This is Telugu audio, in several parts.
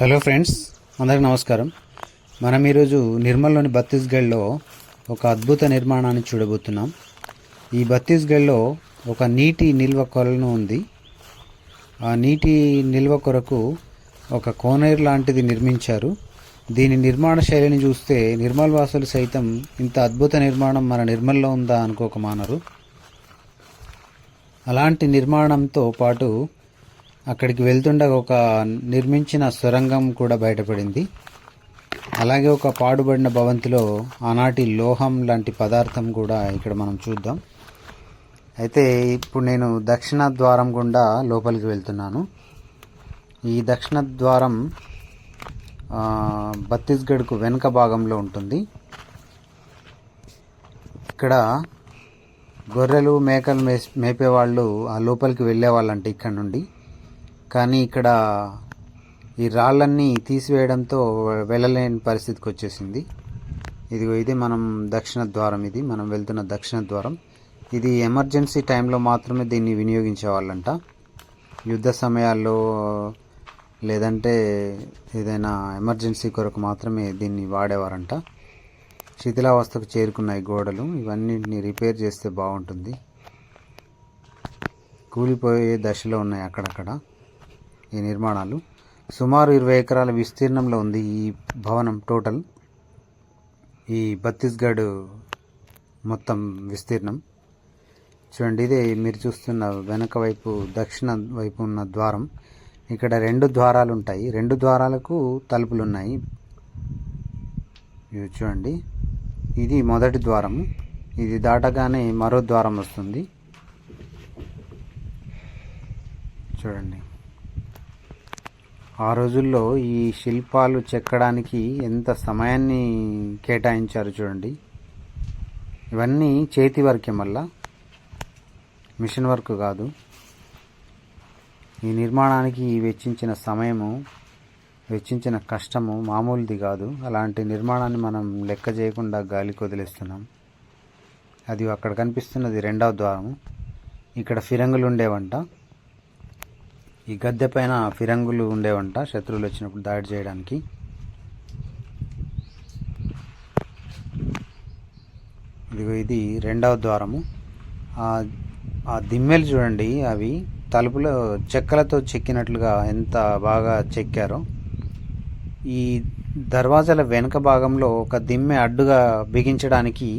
హలో ఫ్రెండ్స్ అందరికి నమస్కారం. మనం ఈరోజు నిర్మల్లోని బత్తీస్గఢ్లో ఒక అద్భుత నిర్మాణాన్ని చూడబోతున్నాం. ఈ బత్తీస్గఢ్లో ఒక నీటి నిల్వ కొలను ఉంది. ఆ నీటి నిల్వ కొరకు ఒక కోనేరు లాంటిది నిర్మించారు. దీని నిర్మాణ శైలిని చూస్తే నిర్మల్ వాసులు సైతం ఇంత అద్భుత నిర్మాణం మన నిర్మల్లో ఉందా అనుకోక మానరు. అలాంటి నిర్మాణంతో పాటు అక్కడికి వెళ్తుండగా ఒక నిర్మించిన సొరంగం కూడా బయటపడింది. అలాగే ఒక పాడుబడిన భవంతిలో ఆనాటి లోహం లాంటి పదార్థం కూడా ఇక్కడ మనం చూద్దాం. అయితే ఇప్పుడు నేను దక్షిణ ద్వారం గుండా లోపలికి వెళ్తున్నాను. ఈ దక్షిణ ద్వారం బత్తీస్గఢ్కు ఛత్తీస్గఢ్కు వెనుక భాగంలో ఉంటుంది. ఇక్కడ గొర్రెలు మేకలు మేస్ మేపేవాళ్ళు ఆ లోపలికి వెళ్ళేవాళ్ళంటే ఇక్కడ నుండి. కానీ ఇక్కడ ఈ రాళ్ళన్నీ తీసివేయడంతో వెళ్ళలేని పరిస్థితికి వచ్చేసింది. ఇదిగో ఇది మనం దక్షిణ ద్వారం ఇది. మనం వెళ్తున్న దక్షిణ ద్వారం. ఇది ఎమర్జెన్సీ టైంలో మాత్రమే దీన్ని వినియోగించేవాళ్ళంట. యుద్ధ సమయాల్లో లేదంటే ఏదైనా ఎమర్జెన్సీ కొరకు మాత్రమే దీన్ని వాడేవారంట. శిథిలావస్థకు చేరుకున్నాయి గోడలు ఇవన్నింటిని రిపేర్ చేస్తే బాగుంటుంది. కూలిపోయే దశలో ఉన్నాయి అక్కడక్కడ. ఈ నిర్మాణాలు. సుమారు ఇరవై ఎకరాల విస్తీర్ణంలో ఉంది ఈ భవనం టోటల్. ఈ ఛత్తీస్గఢ్ మొత్తం విస్తీర్ణం. చూడండి ఇదే మీరు చూస్తున్న వెనక వైపు దక్షిణ వైపు ఉన్న ద్వారం. ఇక్కడ రెండు ద్వారాలు ఉంటాయి. రెండు ద్వారాలకు తలుపులు ఉన్నాయి ఇవి చూడండి. ఇది మొదటి ద్వారం. ఇది దాటగానే మరో ద్వారం వస్తుంది. చూడండి. ఆ రోజుల్లో ఈ శిల్పాలు చెక్కడానికి ఎంత సమయాన్ని కేటాయించారు చూడండి. ఇవన్నీ చేతి వర్కే మళ్ళా. మిషన్ వర్క్ కాదు. ఈ నిర్మాణానికి వెచ్చించిన సమయము వెచ్చించిన కష్టము మామూలుది కాదు. అలాంటి నిర్మాణాన్ని మనం లెక్క చేయకుండా గాలికి వదిలేస్తున్నాం అది అక్కడ కనిపిస్తున్నది రెండవ ద్వారము. ఇక్కడ ఫిరంగులు ఉండేవంట. ఈ గద్దె పైన ఫిరంగులు ఉండేవంట శత్రువులు వచ్చినప్పుడు దాడి చేయడానికి. ఇదిగో ఇది రెండవ ద్వారము. ఆ దిమ్మెలు చూడండి అవి తలుపులో చెక్కలతో చెక్కినట్లుగా ఎంత బాగా చెక్కారో. ఈ దర్వాజాల వెనుక భాగంలో ఒక దిమ్మె అడ్డుగా బిగించడానికి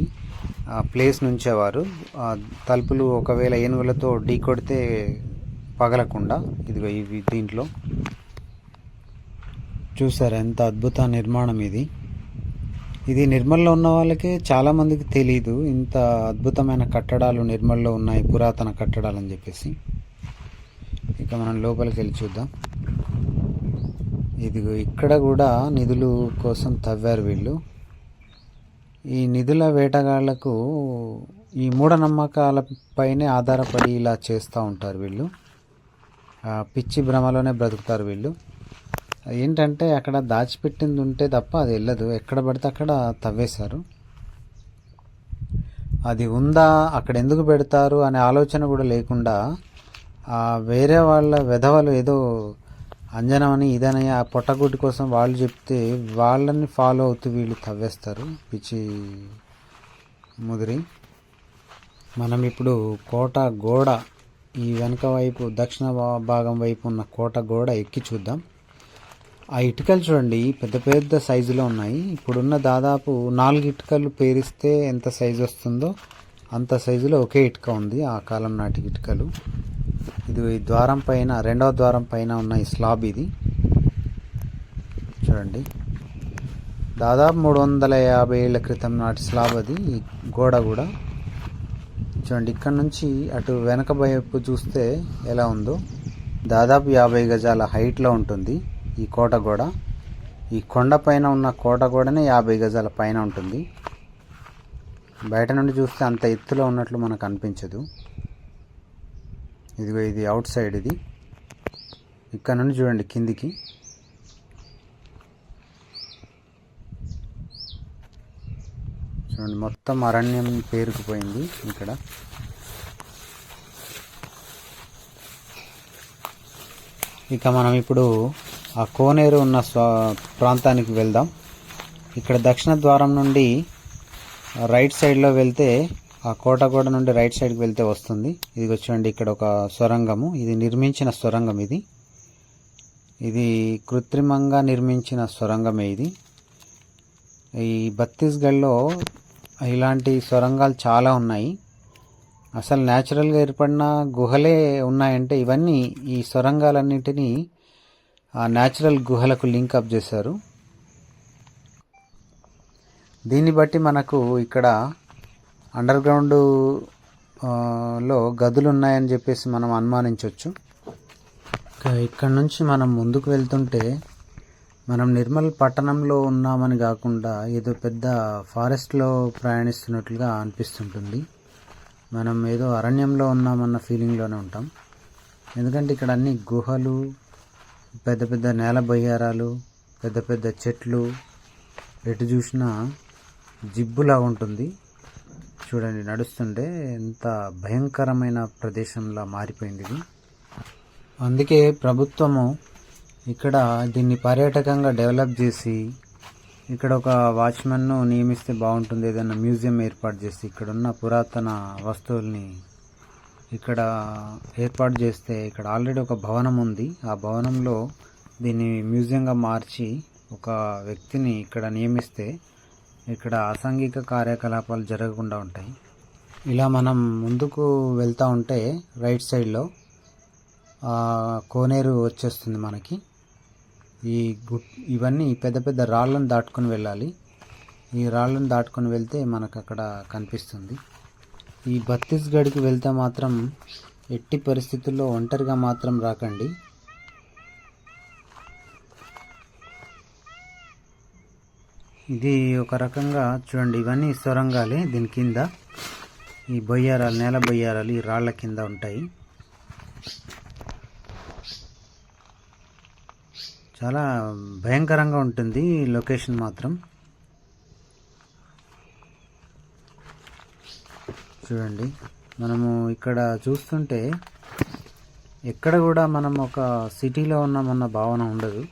ప్లేస్ నుంచేవారు. తలుపులు ఒకవేళ ఏనుగులతో ఢీ కొడితే పగలకుండా. ఇదిగో ఇవి దీంట్లో. చూసారు ఎంత అద్భుత నిర్మాణం ఇది. ఇది నిర్మల్లో ఉన్న వాళ్ళకే చాలామందికి తెలియదు ఇంత అద్భుతమైన కట్టడాలు నిర్మల్లో ఉన్నాయి పురాతన కట్టడాలు అని చెప్పేసి. ఇక మనం లోపలికి వెళ్ళి చూద్దాం. ఇదిగో ఇక్కడ కూడా నిధులు కోసం తవ్వారు వీళ్ళు. ఈ నిధుల వేటగాళ్ళకు ఈ మూఢనమ్మకాలపైనే ఆధారపడి ఇలా చేస్తూ ఉంటారు వీళ్ళు. పిచ్చి భ్రమలోనే బ్రతుకుతారు వీళ్ళు. ఏంటంటే అక్కడ దాచిపెట్టింది ఉంటే తప్ప అది వెళ్ళదు. ఎక్కడ పడితే అక్కడ తవ్వేశారు. అది ఉందా అక్కడ ఎందుకు పెడతారు అనే ఆలోచన కూడా లేకుండా వేరే వాళ్ళ వెధవలు ఏదో అంజనమని ఇదని ఆ పొట్టగుడ్డి కోసం వాళ్ళు చెప్తే వాళ్ళని ఫాలో అవుతూ వీళ్ళు తవ్వేస్తారు పిచ్చి ముదిరి. మనం ఇప్పుడు కోట గోడ ఈ వెనక వైపు దక్షిణ భా- భాగం వైపు ఉన్న కోట గోడ ఎక్కి చూద్దాం. ఆ ఇటుకలు చూడండి పెద్ద పెద్ద సైజులో ఉన్నాయి. ఇప్పుడున్న దాదాపు నాలుగు ఇటుకలు పేరిస్తే ఎంత సైజు వస్తుందో అంత సైజులో ఒకే ఇటుక ఉంది ఆ కాలం నాటి ఇటుకలు. ఇది ఈ ద్వారం పైన రెండవ ద్వారం పైన ఉన్న ఈ స్లాబ్ ఇది. చూడండి. దాదాపు మూడు వందల యాభై ఏళ్ళ క్రితం నాటి స్లాబ్ అది ఈ గోడ కూడా. చూడండి ఇక్కడ నుంచి అటు వెనక వైపు చూస్తే ఎలా ఉందో. దాదాపు యాభై గజాల హైట్లో ఉంటుంది ఈ కోట గోడ. ఈ కొండ పైన ఉన్న కోట గోడనే యాభై గజాల పైన ఉంటుంది. బయట నుండి చూస్తే అంత ఎత్తులో ఉన్నట్లు మనకు అనిపించదు. ఇదిగో ఇది అవుట్ సైడ్ ఇది. ఇక్కడ నుండి చూడండి కిందికి. చూడండి మొత్తం అరణ్యం పేరుకుపోయింది ఇక్కడ. ఇక మనం ఇప్పుడు ఆ కోనేరు ఉన్న స్వ ప్రాంతానికి వెళ్దాం. ఇక్కడ దక్షిణ ద్వారం నుండి రైట్ సైడ్లో వెళ్తే ఆ కోటగోడ నుండి రైట్ సైడ్కి వెళ్తే వస్తుంది. ఇది చూడండి ఇక్కడ ఒక సొరంగము. ఇది నిర్మించిన సొరంగం ఇది. ఇది కృత్రిమంగా నిర్మించిన సొరంగమే ఇది. ఈ ఛత్తీస్గఢ్లో ఇలాంటి సొరంగాలు చాలా ఉన్నాయి. అసలు న్యాచురల్గా ఏర్పడిన గుహలే ఉన్నాయంటే ఇవన్నీ ఈ సొరంగాలన్నింటినీ ఆ న్యాచురల్ గుహలకు లింక్ అప్ చేశారు. దీన్ని బట్టి మనకు ఇక్కడ అండర్ గ్రౌండ్లో గదులు ఉన్నాయని చెప్పేసి మనం అనుమానించవచ్చు ఇక్కడ నుంచి మనం ముందుకు వెళ్తుంటే మనం నిర్మల్ పట్టణంలో ఉన్నామని కాకుండా ఏదో పెద్ద ఫారెస్ట్లో ప్రయాణిస్తున్నట్లుగా అనిపిస్తుంటుంది. మనం ఏదో అరణ్యంలో ఉన్నామన్న ఫీలింగ్లోనే ఉంటాం. ఎందుకంటే ఇక్కడ అన్ని గుహలు పెద్ద పెద్ద నేల బయ్యారాలు పెద్ద పెద్ద చెట్లు ఎటు చూసినా జిబ్బులా ఉంటుంది. చూడండి నడుస్తుంటే ఎంత భయంకరమైన ప్రదేశంలా మారిపోయింది ఇది. అందుకే ప్రభుత్వము ఇక్కడ దీన్ని పర్యాటకంగా డెవలప్ చేసి ఇక్కడ ఒక వాచ్మెన్ను నియమిస్తే బాగుంటుంది. ఏదైనా మ్యూజియం ఏర్పాటు చేసి ఇక్కడ ఉన్న పురాతన వస్తువుల్ని ఇక్కడ ఏర్పాటు చేస్తే ఇక్కడ ఆల్రెడీ ఒక భవనం ఉంది. ఆ భవనంలో దీన్ని మ్యూజియంగా మార్చి ఒక వ్యక్తిని ఇక్కడ నియమిస్తే ఇక్కడ అసాంఘిక కార్యకలాపాలు జరగకుండా ఉంటాయి. ఇలా మనం ముందుకు వెళ్తూ ఉంటే రైట్ సైడ్లో కోనేరు వచ్చేస్తుంది మనకి. ఈ గు ఇవన్నీ పెద్ద పెద్ద రాళ్ళను దాటుకొని వెళ్ళాలి. ఈ రాళ్ళను దాటుకొని వెళ్తే మనకు అక్కడ కనిపిస్తుంది. ఈ ఛత్తీస్గఢ్కి వెళ్తే మాత్రం ఎట్టి పరిస్థితుల్లో ఒంటరిగా మాత్రం రాకండి. ఇది ఒక రకంగా చూడండి ఇవన్నీ సొరంగాలే దీని కింద. ఈ బొయ్యారాలు నేల బొయ్యారాలు ఈ రాళ్ళ కింద ఉంటాయి. చాలా భయంకరంగా ఉంటుంది లొకేషన్ మాత్రం. చూడండి మనము ఇక్కడ చూస్తుంటే ఎక్కడ కూడా మనం ఒక సిటీలో ఉన్నామన్న భావన ఉండదు.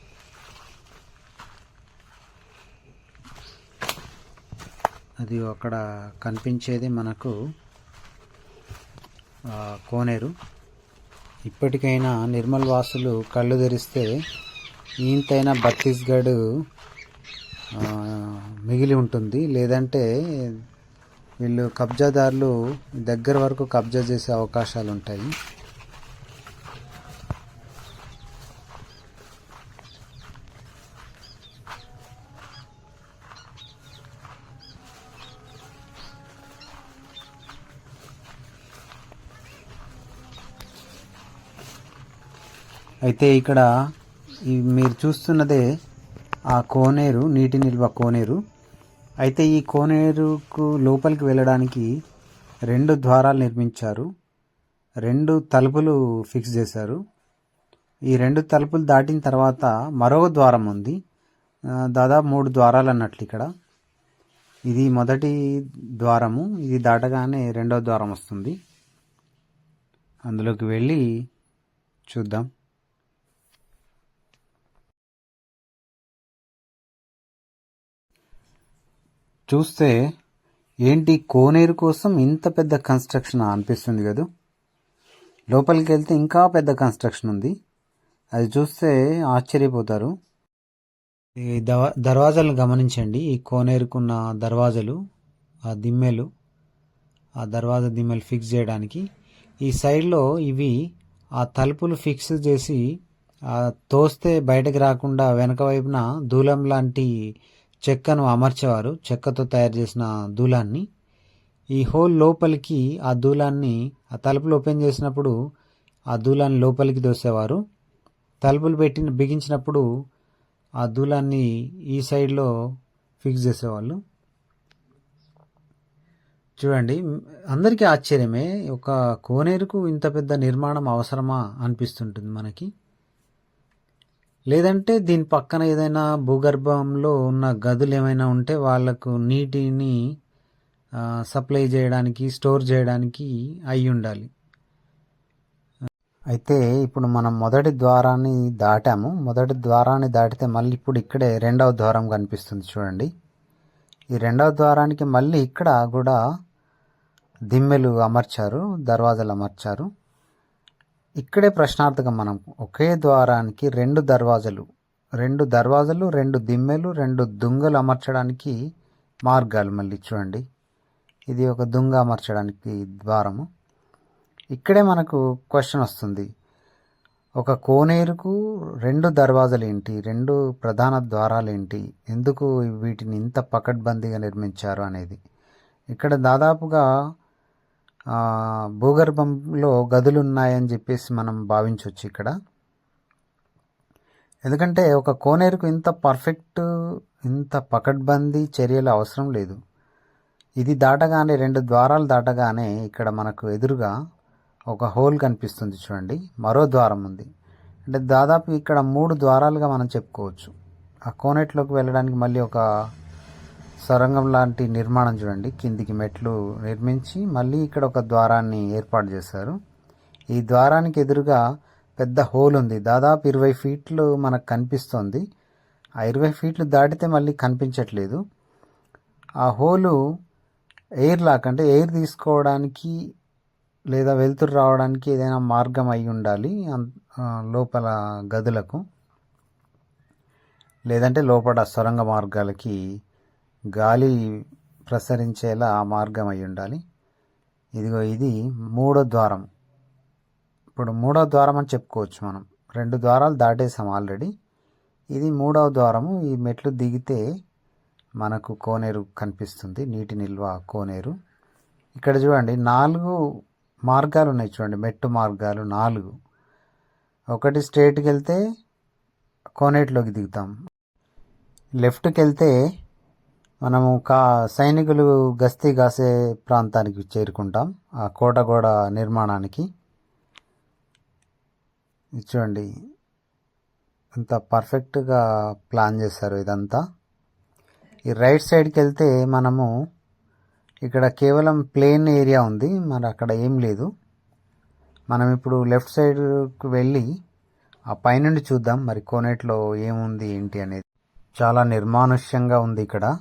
అది అక్కడ కనిపించేది మనకు కోనేరు. ఇప్పటికైనా నిర్మల్ వాసులు కళ్ళు తెరిస్తే ఇంతైనా ఛత్తీస్గఢ్ మిగిలి ఉంటుంది. లేదంటే వీళ్ళు కబ్జాదారులు దగ్గర వరకు కబ్జా చేసే అవకాశాలు ఉంటాయి అయితే ఇక్కడ మీరు చూస్తున్నదే ఆ కోనేరు నీటి నిల్వ కోనేరు. అయితే ఈ కోనేరుకు లోపలికి వెళ్ళడానికి రెండు ద్వారాలు నిర్మించారు. రెండు తలుపులు ఫిక్స్ చేశారు. ఈ రెండు తలుపులు దాటిన తర్వాత మరో ద్వారం ఉంది. దాదాపు మూడు ద్వారాలు అన్నట్లు ఇక్కడ. ఇది మొదటి ద్వారము. ఇది దాటగానే రెండో ద్వారం వస్తుంది. అందులోకి వెళ్ళి చూద్దాం. చూస్తే ఏంటి కోనేరు కోసం ఇంత పెద్ద కన్స్ట్రక్షన్ అనిపిస్తుంది కదా? లోపలికి వెళ్తే ఇంకా పెద్ద కన్స్ట్రక్షన్ ఉంది. అది చూస్తే ఆశ్చర్యపోతారు. ఈ దవ దర్వాజాలను గమనించండి. ఈ కోనేరుకున్న దర్వాజలు ఆ దిమ్మెలు ఆ దర్వాజా దిమ్మెలు ఫిక్స్ చేయడానికి. ఈ సైడ్లో ఇవి ఆ తలుపులు ఫిక్స్ చేసి తోస్తే బయటకు రాకుండా వెనక వైపున దూలం లాంటి చెక్కను అమర్చేవారు. చెక్కతో తయారు చేసిన దూలాన్ని. ఈ హోల్ లోపలికి ఆ దూలాన్ని ఆ తలుపులు ఓపెన్ చేసినప్పుడు ఆ దూలాన్ని లోపలికి దోసేవారు. తలుపులు పెట్టి బిగించినప్పుడు ఆ దూలాన్ని ఈ సైడ్లో ఫిక్స్ చేసేవాళ్ళు. చూడండి అందరికీ ఆశ్చర్యమే ఒక కోనేరుకు ఇంత పెద్ద నిర్మాణం అవసరమా అనిపిస్తుంటుంది మనకి. లేదంటే దీని పక్కన ఏదైనా భూగర్భంలో ఉన్న గదులు ఏమైనా ఉంటే వాళ్ళకు నీటిని సప్లై చేయడానికి స్టోర్ చేయడానికి అయి ఉండాలి. అయితే ఇప్పుడు మనం మొదటి ద్వారాన్ని దాటాము. మొదటి ద్వారాన్ని దాటితే మళ్ళీ ఇప్పుడు ఇక్కడే రెండవ ద్వారం కనిపిస్తుంది చూడండి. ఈ రెండవ ద్వారానికి మళ్ళీ ఇక్కడ కూడా దిమ్మెలు అమర్చారు దర్వాజాలు అమర్చారు. ఇక్కడే ప్రశ్నార్థకం మనం. ఒకే ద్వారానికి రెండు దర్వాజలు. రెండు దర్వాజలు రెండు దిమ్మెలు రెండు దుంగలు అమర్చడానికి మార్గాలు. మళ్ళీ చూడండి. ఇది ఒక దుంగ అమర్చడానికి ద్వారము. ఇక్కడే మనకు క్వశ్చన్ వస్తుంది. ఒక కోనేరుకు రెండు దర్వాజలు ఏంటి? రెండు ప్రధాన ద్వారాలు ఏంటి? ఎందుకు వీటిని ఇంత పకడ్బందీగా నిర్మించారు అనేది. ఇక్కడ దాదాపుగా భూగర్భంలో గదులు ఉన్నాయని చెప్పేసి మనం భావించవచ్చు ఇక్కడ. ఎందుకంటే ఒక కోనేరుకు ఇంత పర్ఫెక్ట్ ఇంత పకడ్బందీ చర్యలు అవసరం లేదు. ఇది దాటగానే రెండు ద్వారాలు దాటగానే ఇక్కడ మనకు ఎదురుగా ఒక హోల్ కనిపిస్తుంది చూడండి. మరో ద్వారం ఉంది. అంటే దాదాపు ఇక్కడ మూడు ద్వారాలుగా మనం చెప్పుకోవచ్చు. ఆ కోనేట్లోకి వెళ్ళడానికి మళ్ళీ ఒక సొరంగం లాంటి నిర్మాణం చూడండి. కిందికి మెట్లు నిర్మించి మళ్ళీ ఇక్కడ ఒక ద్వారాన్ని ఏర్పాటు చేశారు. ఈ ద్వారానికి ఎదురుగా పెద్ద హోల్ ఉంది. దాదాపు ఇరవై ఫీట్లు మనకు కనిపిస్తుంది. ఆ ఇరవై ఫీట్లు దాటితే మళ్ళీ కనిపించట్లేదు. ఆ హోలు ఎయిర్ లాక్ అంటే ఎయిర్ తీసుకోవడానికి లేదా వెలుతురు రావడానికి ఏదైనా మార్గం అయి ఉండాలి. లోపల గదులకు. లేదంటే లోపల సొరంగ మార్గాలకి గాలి ప్రసరించేలా ఆ మార్గం అయి ఉండాలి. ఇదిగో ఇది మూడో ద్వారం. ఇప్పుడు మూడో ద్వారం అని చెప్పుకోవచ్చు మనం. రెండు ద్వారాలు దాటేసాం ఆల్రెడీ. ఇది మూడవ ద్వారము. ఈ మెట్లు దిగితే మనకు కోనేరు కనిపిస్తుంది. నీటి నిల్వ కోనేరు. ఇక్కడ చూడండి నాలుగు మార్గాలు ఉన్నాయి చూడండి. మెట్టు మార్గాలు నాలుగు. ఒకటి స్ట్రేట్కి వెళ్తే కోనేటిలోకి దిగుతాం. లెఫ్ట్కి వెళ్తే మనము కా సైనికులు గస్తీ కాసే ప్రాంతానికి చేరుకుంటాం. ఆ కోట గోడ నిర్మాణానికి. చూడండి. ఇంత పర్ఫెక్ట్గా ప్లాన్ చేశారు ఇదంతా. ఈ రైట్ సైడ్కి వెళ్తే మనము ఇక్కడ కేవలం ప్లేన్ ఏరియా ఉంది. మరి అక్కడ ఏం లేదు. మనం ఇప్పుడు లెఫ్ట్ సైడ్కి వెళ్ళి ఆ పైనుండి చూద్దాం. మరి కోనేట్లో ఏముంది ఏంటి అనేది. చాలా నిర్మానుష్యంగా ఉంది ఇక్కడ.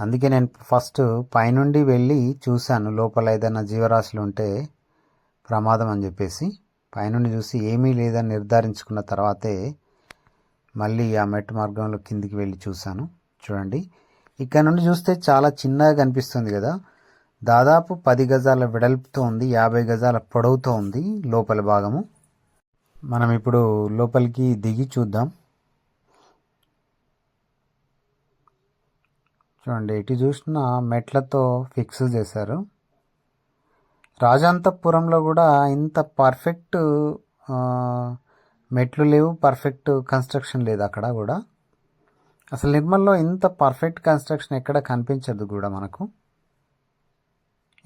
అందుకే నేను ఫస్ట్ పైనుండి వెళ్ళి చూశాను. లోపల ఏదైనా జీవరాశులు ఉంటే ప్రమాదం అని చెప్పేసి. పైనుండి చూసి ఏమీ లేదని నిర్ధారించుకున్న తర్వాతే మళ్ళీ ఆ మెట్టు మార్గంలో కిందికి వెళ్ళి చూశాను. చూడండి. ఇక్కడ నుండి చూస్తే చాలా చిన్నగా కనిపిస్తుంది కదా. దాదాపు పది గజాల వెడల్పుతో ఉంది యాభై గజాల పొడవుతో ఉంది లోపల భాగము. మనం ఇప్పుడు లోపలికి దిగి చూద్దాం. చూడండి. ఇటు చూసినా మెట్లతో ఫిక్స్ చేశారు. రాజాంతపురంలో కూడా ఇంత పర్ఫెక్ట్ మెట్లు లేవు. పర్ఫెక్ట్ కన్స్ట్రక్షన్ లేదు అక్కడ కూడా. అసలు నిర్మల్లో ఇంత పర్ఫెక్ట్ కన్స్ట్రక్షన్ ఎక్కడ కనిపించదు కూడా మనకు.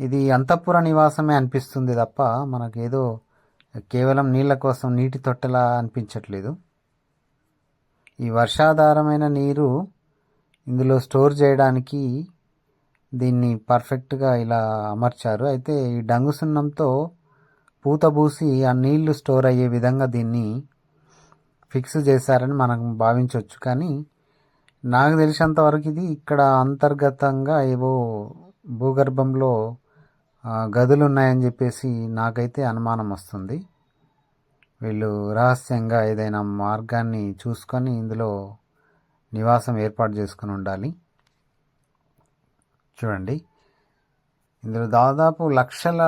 ఇది అంతఃపుర నివాసమే అనిపిస్తుంది తప్ప మనకు ఏదో కేవలం నీళ్ళ కోసం నీటి తొట్టెలా అనిపించట్లేదు. ఈ వర్షాధారమైన నీరు ఇందులో స్టోర్ చేయడానికి దీన్ని పర్ఫెక్ట్గా ఇలా అమర్చారు. అయితే ఈ డంగు సున్నంతో పూత పూసి ఆ నీళ్ళు స్టోర్ అయ్యే విధంగా దీన్ని ఫిక్స్ చేశారని మనం భావించవచ్చు. కానీ నాకు తెలిసినంత వరకు ఇది ఇక్కడ అంతర్గతంగా ఏవో భూగర్భంలో గదులు ఉన్నాయని చెప్పేసి నాకైతే అనుమానం వస్తుంది. వీళ్ళు రహస్యంగా ఏదైనా మార్గాన్ని చూసుకొని ఇందులో నివాసం ఏర్పాటు చేసుకుని ఉండాలి. చూడండి. ఇందులో దాదాపు లక్షల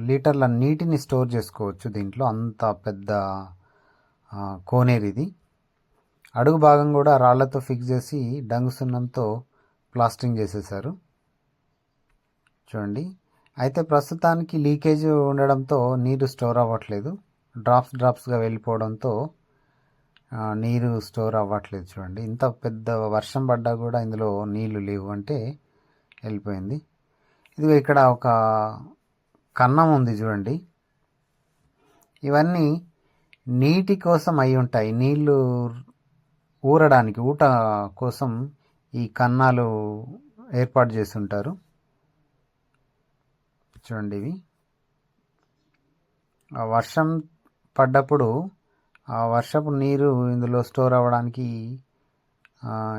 లీటర్ల నీటిని స్టోర్ చేసుకోవచ్చు దీంట్లో. అంత పెద్ద కోనేరు ఇది. అడుగు భాగం కూడా రాళ్ళతో ఫిక్స్ చేసి డంగుసున్నంతో ప్లాస్టింగ్ చేసేసారు చూడండి. అయితే ప్రస్తుతానికి లీకేజ్ ఉండడంతో నీరు స్టోర్ అవ్వట్లేదు. డ్రాప్స్ డ్రాప్స్గా వెళ్ళిపోవడంతో నీరు స్టోర్ అవ్వట్లేదు చూడండి. ఇంత పెద్ద వర్షం పడ్డా కూడా ఇందులో నీళ్ళు లేవు అంటే వెళ్ళిపోయింది. ఇదిగో ఇక్కడ ఒక కన్నం ఉంది చూడండి. ఇవన్నీ నీటి కోసం అయి ఉంటాయి. నీళ్ళు ఊరడానికి ఊట కోసం ఈ కన్నాలు ఏర్పాటు చేస్తుంటారు. చూడండి ఇవి. ఆ వర్షం పడ్డప్పుడు ఆ వర్షపు నీరు ఇందులో స్టోర్ అవ్వడానికి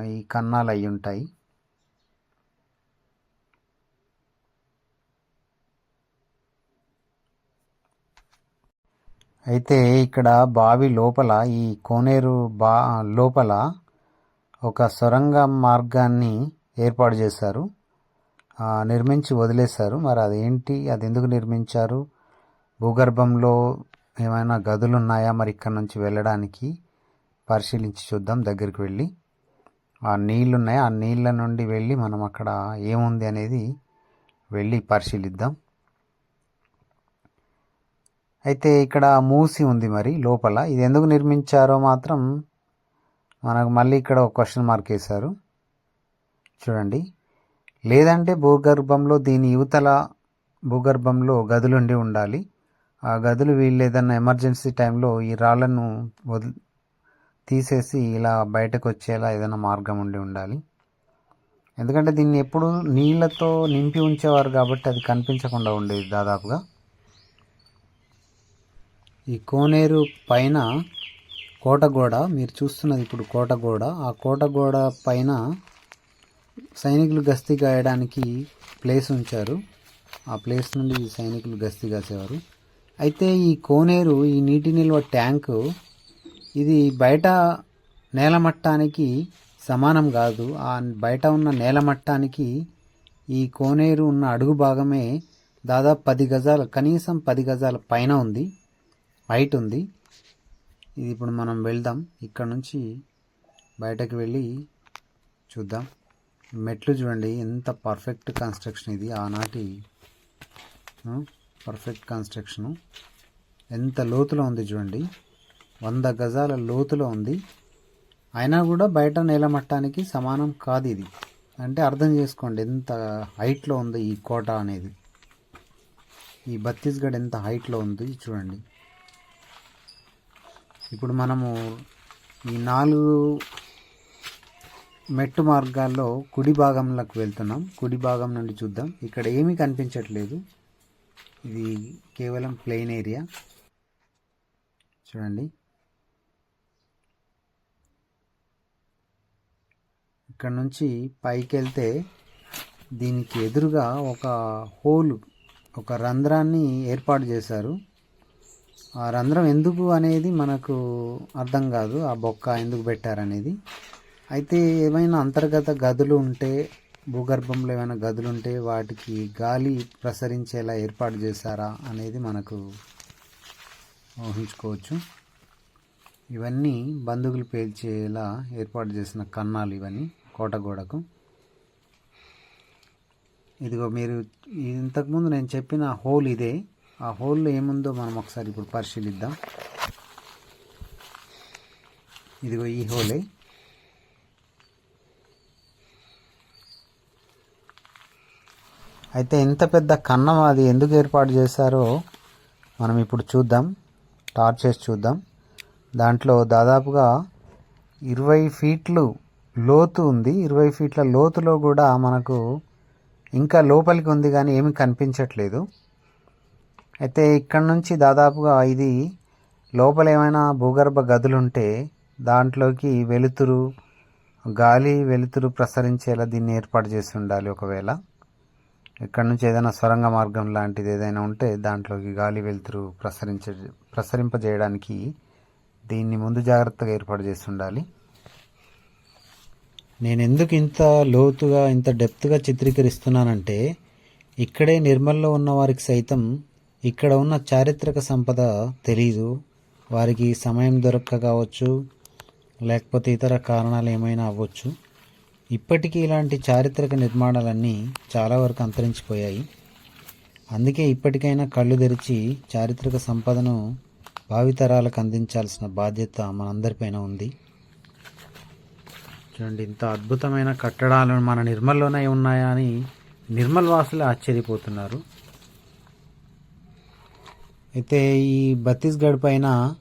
ఈ కన్నాలు అయి ఉంటాయి. అయితే ఇక్కడ బావి లోపల ఈ కోనేరు బా లోపల ఒక సొరంగ మార్గాన్ని ఏర్పాటు చేశారు. నిర్మించి వదిలేశారు. మరి అదేంటి? అది ఎందుకు నిర్మించారు? భూగర్భంలో ఏమైనా గదులు ఉన్నాయా మరి ఇక్కడ నుంచి వెళ్ళడానికి? పరిశీలించి చూద్దాం దగ్గరికి వెళ్ళి. ఆ నీళ్ళు ఉన్నాయి ఆ నీళ్ళ నుండి వెళ్ళి మనం అక్కడ ఏముంది అనేది వెళ్ళి పరిశీలిద్దాం. అయితే ఇక్కడ మూసి ఉంది మరి లోపల. ఇది ఎందుకు నిర్మించారో మాత్రం మనకు మళ్ళీ ఇక్కడ ఒక క్వశ్చన్ మార్క్ వేశారు. చూడండి. లేదంటే భూగర్భంలో దీని యువతల భూగర్భంలో గదులుండి ఉండాలి. ఆ గదులు వీళ్ళు ఏదన్నా ఎమర్జెన్సీ టైంలో ఈ రాళ్ళను వదిలి తీసేసి ఇలా బయటకు వచ్చేలా ఏదైనా మార్గం ఉండి ఉండాలి. ఎందుకంటే దీన్ని ఎప్పుడు నీళ్ళతో నింపి ఉంచేవారు కాబట్టి అది కనిపించకుండా ఉండేది దాదాపుగా. ఈ కోనేరు పైన కోటగోడ మీరు చూస్తున్నది ఇప్పుడు కోటగోడ ఆ కోటగోడ పైన సైనికులు గస్తీ కాయడానికి ప్లేస్ ఉంచారు. ఆ ప్లేస్ నుండి సైనికులు గస్తీ కాసేవారు అయితే ఈ కోనేరు ఈ నీటి నిల్వ ట్యాంకు ఇది బయట నేలమట్టానికి సమానం కాదు. ఆ బయట ఉన్న నేలమట్టానికి ఈ కోనేరు ఉన్న అడుగు భాగమే దాదాపు పది గజాల కనీసం పది గజాల పైన ఉంది హైట్ ఉంది. ఇది ఇప్పుడు మనం వెళ్దాం. ఇక్కడ నుంచి బయటకు వెళ్ళి చూద్దాం. మెట్లు చూడండి ఎంత పర్ఫెక్ట్ కన్స్ట్రక్షన్ ఇది ఆనాటి పర్ఫెక్ట్ కన్స్ట్రక్షను. ఎంత లోతులో ఉంది చూడండి. వంద గజాల లోతులో ఉంది. అయినా కూడా బయట నేలమట్టానికి సమానం కాదు ఇది. అంటే అర్థం చేసుకోండి ఎంత హైట్లో ఉంది ఈ కోట అనేది. ఈ ఛత్తీస్గఢ్ ఎంత హైట్లో ఉంది చూడండి. ఇప్పుడు మనము ఈ నాలుగు మెట్టు మార్గాల్లో కుడి భాగంలోకి వెళ్తున్నాం. కుడి భాగం నుండి చూద్దాం. ఇక్కడ ఏమీ కనిపించట్లేదు. ఇది కేవలం ప్లెయిన్ ఏరియా. చూడండి. ఇక్కడ నుంచి పైకి వెళ్తే దీనికి ఎదురుగా ఒక హోల్ ఒక రంధ్రాన్ని ఏర్పాటు చేశారు. ఆ రంధ్రం ఎందుకు అనేది మనకు అర్థం కాదు. ఆ బొక్క ఎందుకు పెట్టారనేది. అయితే ఏమైనా అంతర్గత గదులు ఉంటే భూగర్భంలో ఏమైనా గదులు ఉంటే వాటికి గాలి ప్రసరించేలా ఏర్పాటు చేశారా అనేది మనకు ఊహించుకోవచ్చు. ఇవన్నీ బంధువులు పేల్చేలా ఏర్పాటు చేసిన కన్నాలు ఇవన్నీ కోటగోడకు ఇదిగో మీరు ఇంతకుముందు నేను చెప్పిన హోల్ ఇదే. ఆ హోల్లో ఏముందో మనం ఒకసారి ఇప్పుడు పరిశీలిద్దాం. ఇదిగో ఈ హోలే. అయితే ఇంత పెద్ద కన్నం అది ఎందుకు ఏర్పాటు చేశారో మనం ఇప్పుడు చూద్దాం. టార్చ్ చేసి చూద్దాం. దాంట్లో దాదాపుగా ఇరవై ఫీట్లు లోతు ఉంది. ఇరవై ఫీట్ల లోతులో కూడా మనకు ఇంకా లోపలికి ఉంది కానీ ఏమీ కనిపించట్లేదు. అయితే ఇక్కడ నుంచి దాదాపుగా ఇది లోపల ఏమైనా భూగర్భ గదులుంటే దాంట్లోకి వెలుతురు గాలి వెలుతురు ప్రసరించేలా దీన్ని ఏర్పాటు చేసి ఉండాలి ఒకవేళ. ఇక్కడ నుంచి ఏదైనా సొరంగ మార్గం లాంటిది ఏదైనా ఉంటే దాంట్లోకి గాలి వెలుతురు ప్రసరించ ప్రసరింపజేయడానికి దీన్ని ముందు జాగ్రత్తగా ఏర్పాటు చేసి ఉండాలి నేను ఎందుకు ఇంత లోతుగా ఇంత డెప్త్గా చిత్రీకరిస్తున్నానంటే ఇక్కడే నిర్మల్లో ఉన్న వారికి సైతం ఇక్కడ ఉన్న చారిత్రక సంపద తెలీదు. వారికి సమయం దొరక్క కావచ్చు లేకపోతే ఇతర కారణాలు ఏమైనా అవ్వచ్చు. ఇప్పటికీ ఇలాంటి చారిత్రక నిర్మాణాలన్నీ చాలా వరకు అంతరించిపోయాయి. అందుకే ఇప్పటికైనా కళ్ళు తెరిచి చారిత్రక సంపదను భావితరాలకు అందించాల్సిన బాధ్యత మనందరిపైన ఉంది. చూడండి ఇంత అద్భుతమైన కట్టడాలు మన నిర్మల్లోనే ఉన్నాయా అని నిర్మల్ వాసులే ఆశ్చర్యపోతున్నారు. అయితే ఈ ఛత్తీస్గఢ్ పైన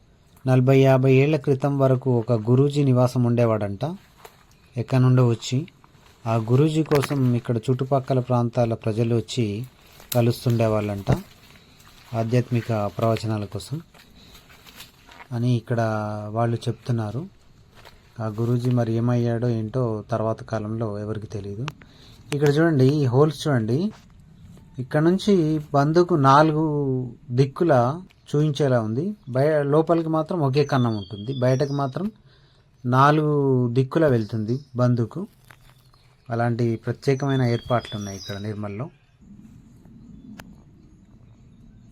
నలభై యాభై ఏళ్ళ క్రితం వరకు ఒక గురూజీ నివాసం ఉండేవాడంట. ఎక్కడి నుండో వచ్చి ఆ గురూజీ కోసం ఇక్కడ చుట్టుపక్కల ప్రాంతాల ప్రజలు వచ్చి కలుస్తుండేవాళ్ళంట ఆధ్యాత్మిక ప్రవచనాల కోసం అని ఇక్కడ వాళ్ళు చెప్తున్నారు. ఆ గురూజీ మరి ఏమయ్యాడో ఏంటో తర్వాత కాలంలో ఎవరికి తెలియదు ఇక్కడ చూడండి ఈ హోల్స్ చూడండి. ఇక్కడ నుంచి బందుకు నాలుగు దిక్కుల చూయించేలా ఉంది. బయ లోపలికి మాత్రం ఒకే కన్నం ఉంటుంది. బయటకు మాత్రం నాలుగు దిక్కుల వెళ్తుంది బందుకు అలాంటి ప్రత్యేకమైన ఏర్పాట్లు ఉన్నాయి ఇక్కడ నిర్మల్లో.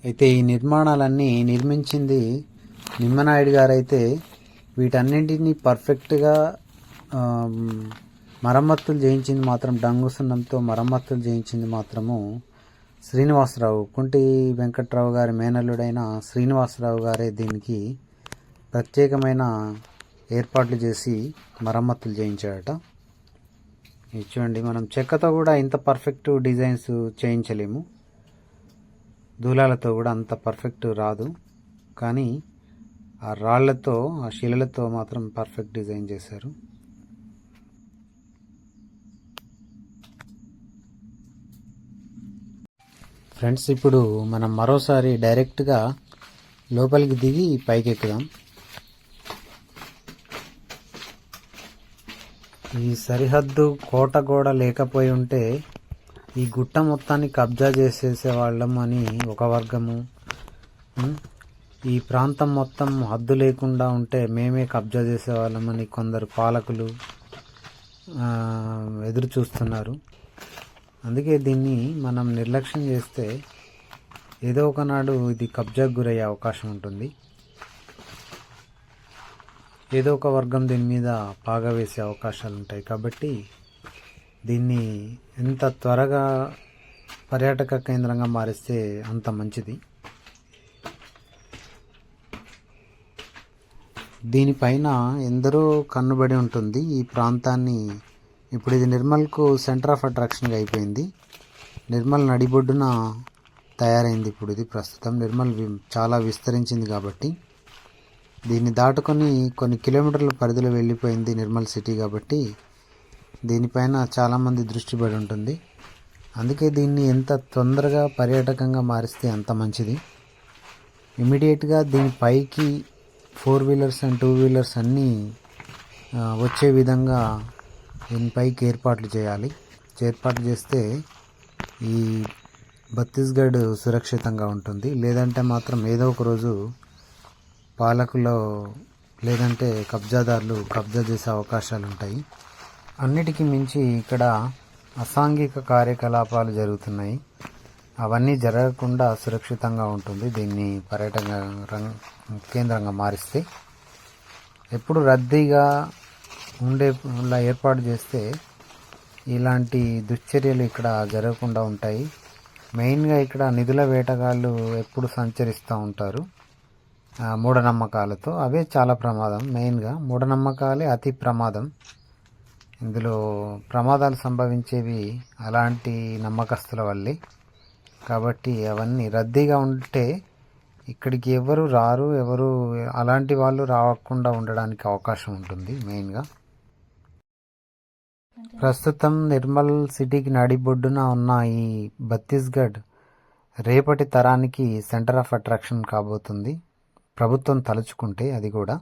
అయితే ఈ నిర్మాణాలన్నీ నిర్మించింది నిమ్మనాయుడు గారైతే వీటన్నింటినీ పర్ఫెక్ట్గా మరమ్మతులు చేయించింది మాత్రం డంగు సున్నంతో మరమ్మతులు చేయించింది మాత్రము శ్రీనివాసరావు కుంటి వెంకట్రావు గారి మేనల్లుడైన శ్రీనివాసరావు గారే దీనికి ప్రత్యేకమైన ఏర్పాట్లు చేసి మరమ్మతులు చేయించాడట. ఇది చూడండి మనం చెక్కతో కూడా ఇంత పర్ఫెక్ట్ డిజైన్స్ చేయించలేము. దూలాలతో కూడా అంత పర్ఫెక్ట్ రాదు. కానీ ఆ రాళ్ళతో ఆ శిలలతో మాత్రం పర్ఫెక్ట్ డిజైన్ చేశారు. ఫ్రెండ్స్ ఇప్పుడు మనం మరోసారి డైరెక్ట్గా లోపలికి దిగి పైకి ఎక్కుదాం ఈ సరిహద్దు కోట గోడ లేకపోయి ఉంటే ఈ గుట్ట మొత్తాన్ని కబ్జా చేసేసే వాళ్ళం అని ఒక వర్గము. ఈ ప్రాంతం మొత్తం హద్దు లేకుండా ఉంటే మేమే కబ్జా చేసేవాళ్ళమని కొందరు పాలకులు ఎదురు చూస్తున్నారు. అందుకే దీన్ని మనం నిర్లక్ష్యం చేస్తే ఏదో ఒకనాడు ఇది కబ్జాకు గురయ్యే అవకాశం ఉంటుంది. ఏదో ఒక వర్గం దీని మీద పాగా వేసే అవకాశాలు ఉంటాయి. కాబట్టి దీన్ని ఎంత త్వరగా పర్యాటక కేంద్రంగా మారిస్తే అంత మంచిది. దీనిపైన ఎందరో కన్నుబడి ఉంటుంది. ఈ ప్రాంతాన్ని ఇప్పుడు ఇది నిర్మల్కు సెంటర్ ఆఫ్ అట్రాక్షన్గా అయిపోయింది. నిర్మల్ నడిబొడ్డున తయారైంది ఇప్పుడు ఇది ప్రస్తుతం. నిర్మల్ చాలా విస్తరించింది కాబట్టి దీన్ని దాటుకొని కొన్ని కిలోమీటర్ల పరిధిలో వెళ్ళిపోయింది నిర్మల్ సిటీ కాబట్టి దీనిపైన చాలామంది దృష్టి పడి ఉంటుంది. అందుకే దీన్ని ఎంత తొందరగా పర్యాటకంగా మారిస్తే అంత మంచిది. ఇమీడియట్గా దీనిపైకి four wheelers and two wheelers అన్నీ వచ్చే విధంగా దీనిపైకి ఏర్పాట్లు చేయాలి. ఏర్పాట్లు చేస్తే ఈ ఛత్తీస్గఢ్ సురక్షితంగా ఉంటుంది. లేదంటే మాత్రం ఏదో ఒక రోజు పాలకులో లేదంటే కబ్జాదారులు కబ్జా చేసే అవకాశాలు ఉంటాయి. అన్నిటికీ మించి ఇక్కడ అసాంఘిక కార్యకలాపాలు జరుగుతున్నాయి. అవన్నీ జరగకుండా సురక్షితంగా ఉంటుంది. దీన్ని పర్యటన రంగ కేంద్రంగా మారిస్తే. ఎప్పుడు రద్దీగా ఉండేలా ఏర్పాటు చేస్తే ఇలాంటి దుశ్చర్యలు ఇక్కడ జరగకుండా ఉంటాయి. మెయిన్గా ఇక్కడ నిధుల వేటగాళ్ళు ఎప్పుడు సంచరిస్తూ ఉంటారు. మూఢనమ్మకాలతో. అవే చాలా ప్రమాదం. మెయిన్గా మూఢనమ్మకాలే అతి ప్రమాదం. ఇందులో ప్రమాదాలు సంభవించేవి అలాంటి నమ్మకస్తుల వల్లే. కాబట్టి అవన్నీ రద్దీగా ఉంటే ఇక్కడికి ఎవరు రారు ఎవరు అలాంటి వాళ్ళు రాకుండా ఉండడానికి అవకాశం ఉంటుంది మెయిన్గా. ప్రస్తుతం నిర్మల్ సిటీకి నడిబొడ్డున ఉన్న ఈ ఛత్తీస్గఢ్ రేపటి తరానికి సెంటర్ ఆఫ్ అట్రాక్షన్ కాబోతుంది. ప్రభుత్వం తలుచుకుంటే అది కూడా.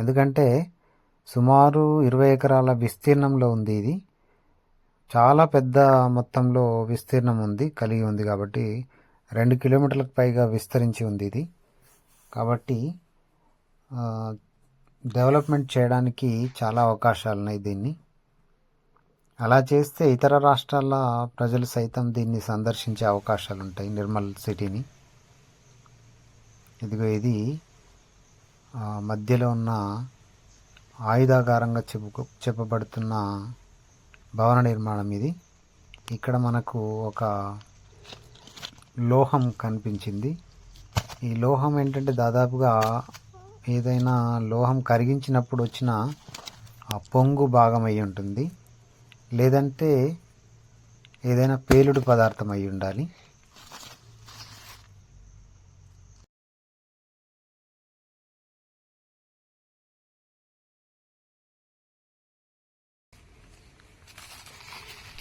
ఎందుకంటే సుమారు ఇరవై ఎకరాల విస్తీర్ణంలో ఉంది ఇది. చాలా పెద్ద మొత్తంలో విస్తీర్ణం ఉంది కలిగి ఉంది కాబట్టి రెండు కిలోమీటర్లకు పైగా విస్తరించి ఉంది ఇది. కాబట్టి డెవలప్మెంట్ చేయడానికి చాలా అవకాశాలు ఉన్నాయి దీన్ని. అలా చేస్తే ఇతర రాష్ట్రాల ప్రజలు సైతం దీన్ని సందర్శించే అవకాశాలు ఉంటాయి నిర్మల్ సిటీని. ఇదిగో ఇది మధ్యలో ఉన్న ఆయుధాగారంగా చెప్పు చెప్పబడుతున్న భవన నిర్మాణం ఇది. ఇక్కడ మనకు ఒక లోహం కనిపించింది. ఈ లోహం ఏంటంటే దాదాపుగా ఏదైనా లోహం కరిగించినప్పుడు వచ్చిన ఆ పొంగు భాగం అయి ఉంటుంది. లేదంటే ఏదైనా పేలుడు పదార్థం అయి ఉండాలి.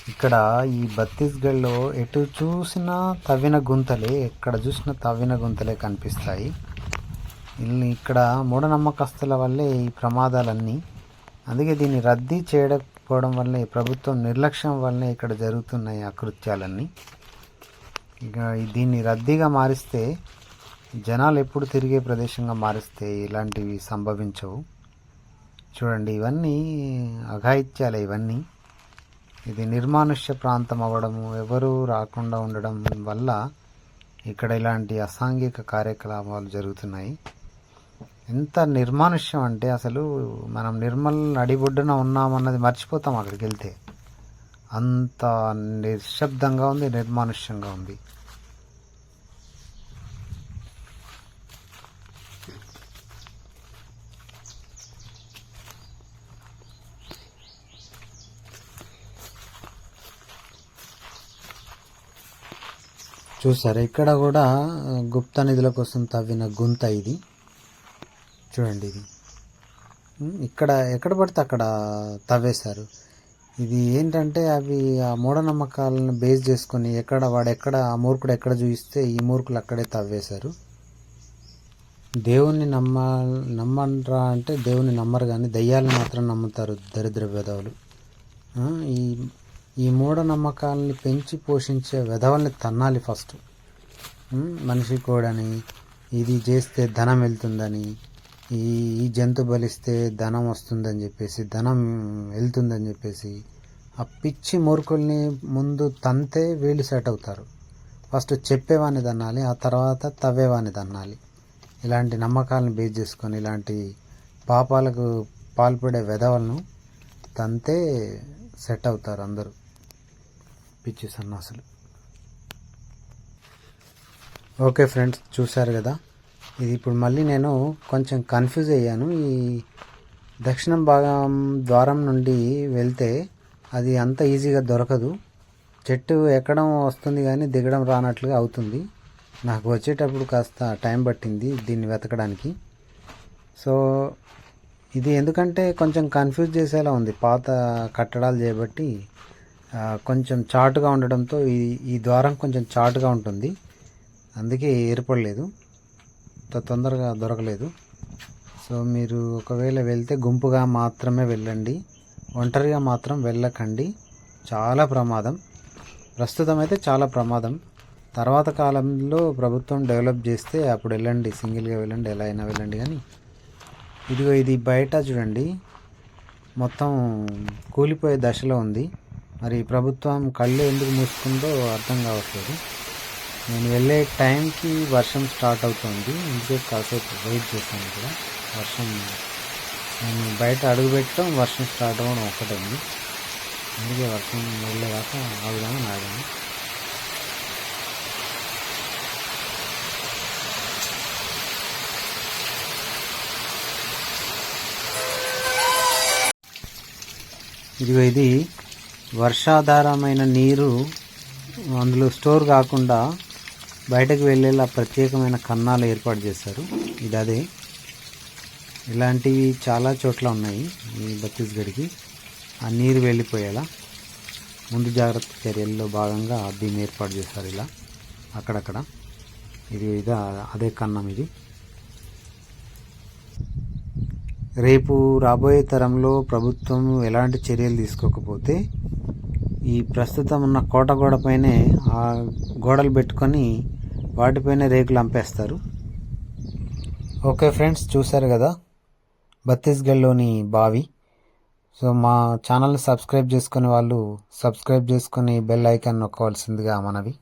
ఇక్కడ ఈ ఛత్తీస్గఢ్లో ఎటు చూసినా తవ్విన గుంతలే ఎక్కడ చూసినా తవ్విన గుంతలే కనిపిస్తాయి. ఇల్లు ఇక్కడ మూఢనమ్మకస్తుల వల్లే ఈ ప్రమాదాలన్నీ. అందుకే దీన్ని రద్దీ చేయకపోవడం వల్లే ప్రభుత్వం నిర్లక్ష్యం వల్లే ఇక్కడ జరుగుతున్నాయి ఆ కృత్యాలన్నీ. ఇక దీన్ని రద్దీగా మారిస్తే జనాలు ఎప్పుడు తిరిగే ప్రదేశంగా మారిస్తే ఇలాంటివి సంభవించవు. చూడండి ఇవన్నీ అఘాయిత్యాలే ఇవన్నీ. ఇది నిర్మానుష్య ప్రాంతం అవ్వడము ఎవరు రాకుండా ఉండడం వల్ల ఇక్కడ ఇలాంటి అసాంఘిక కార్యకలాపాలు జరుగుతున్నాయి. ఎంత నిర్మానుష్యం అంటే అసలు మనం నిర్మల్ నడిబొడ్డున ఉన్నామన్నది మర్చిపోతాం అక్కడికి వెళ్తే అంత నిశ్శబ్దంగా ఉంది నిర్మానుష్యంగా ఉంది. చూసారు? ఇక్కడ కూడా గుప్త నిధుల కోసం తవ్విన గుంత ఇది. చూడండి ఇది. ఇక్కడ ఎక్కడ పడితే అక్కడ తవ్వేశారు. ఇది ఏంటంటే అవి ఆ మూఢనమ్మకాలను బేస్ చేసుకొని ఎక్కడ వాడెక్కడ ఆ మూర్ఖుడు ఎక్కడ చూపిస్తే ఈ మూర్ఖులు అక్కడే తవ్వేశారు. దేవుణ్ణి నమ్మ నమ్మరా అంటే దేవుణ్ణి నమ్మరు కానీ దయ్యాలను మాత్రం నమ్ముతారు దరిద్ర భేదవులు ఈ ఈ మూఢనమ్మకాలని పెంచి పోషించే వెధవల్ని తన్నాలి ఫస్ట్. మనిషి కోడని ఇది చేస్తే ధనం వెళ్తుందని ఈ ఈ జంతు బలిస్తే ధనం వస్తుందని చెప్పేసి ధనం వెళ్తుందని చెప్పేసి ఆ పిచ్చి మూర్ఖుల్ని ముందు తంతే వీళ్ళు సెట్ అవుతారు. ఫస్ట్ చెప్పేవాడిని తన్నాలి ఆ తర్వాత తవ్వేవాడిని తన్నాలి. ఇలాంటి నమ్మకాలను బేస్ చేసుకొని ఇలాంటి పాపాలకు పాల్పడే వెధవలను తంతే సెట్ అవుతారు అందరూ. పిచ్చి సన్నాసులు. ఓకే ఫ్రెండ్స్ చూశారు కదా? ఇది ఇప్పుడు మళ్ళీ నేను కొంచెం కన్ఫ్యూజ్ అయ్యాను. ఈ దక్షిణం భాగం ద్వారం నుండి వెళ్తే అది అంత ఈజీగా దొరకదు. చెట్టు ఎక్కడం వస్తుంది కానీ దిగడం రానట్లుగా అవుతుంది. నాకు వచ్చేటప్పుడు కాస్త టైం పట్టింది దీన్ని వెతకడానికి. సో ఇది ఎందుకంటే కొంచెం కన్ఫ్యూజ్ చేసేలా ఉంది. పాత కట్టడాలు చేయబట్టి కొంచెం చాటుగా ఉండడంతో ఈ ఈ ద్వారం కొంచెం చాటుగా ఉంటుంది. అందుకే ఏర్పడలేదు. అంత తొందరగా దొరకలేదు. సో మీరు ఒకవేళ వెళ్తే గుంపుగా మాత్రమే వెళ్ళండి. ఒంటరిగా మాత్రం వెళ్ళకండి. చాలా ప్రమాదం. ప్రస్తుతం అయితే చాలా ప్రమాదం. తర్వాత కాలంలో ప్రభుత్వం డెవలప్ చేస్తే అప్పుడు వెళ్ళండి. సింగిల్గా వెళ్ళండి ఎలా అయినా వెళ్ళండి. కానీ ఇదిగో ఇది బయట చూడండి. మొత్తం కూలిపోయే దశలో ఉంది. మరి ప్రభుత్వం కళ్ళు ఎందుకు మూసుకుందో అర్థం కావట్లేదు. నేను వెళ్ళే టైంకి వర్షం స్టార్ట్ అవుతుంది. ఇందుకే కాసేపు వెయిట్ చేశాను ఇక్కడ. వర్షం నేను బయట అడుగు పెట్టడం వర్షం స్టార్ట్ అవ్వడం ఒకటే ఉంది. అందుకే వర్షం వెళ్ళేదాకా ఆగుదామని ఆగాను. ఇదిగో ఇది. వర్షాధారమైన నీరు అందులో స్టోర్ కాకుండా బయటకు వెళ్ళేలా ప్రత్యేకమైన కన్నాలు ఏర్పాటు చేశారు. ఇది అదే ఇలాంటివి చాలా చోట్ల ఉన్నాయి ఈ ఛత్తీస్గఢ్కి. ఆ నీరు వెళ్ళిపోయేలా ముందు జాగ్రత్త చర్యల్లో భాగంగా దీన్ని ఏర్పాటు చేశారు ఇలా. అక్కడక్కడ. ఇది ఇది అదే కన్నం ఇది. రేపు రాబోయే తరంలో ప్రభుత్వం ఎలాంటి చర్యలు తీసుకోకపోతే ఈ ప్రస్తుతం ఉన్న కోట గోడపైనే ఆ గోడలు పెట్టుకొని వాటిపైనే రేకులు అంపేస్తారు. ఓకే ఫ్రెండ్స్ చూశారు కదా? ఛత్తీస్గఢ్లోని బావి. సో మా ఛానల్ని సబ్స్క్రైబ్ చేసుకునే వాళ్ళు సబ్స్క్రైబ్ చేసుకుని బెల్ ఐకాన్ నొక్కవలసిందిగా మనవి.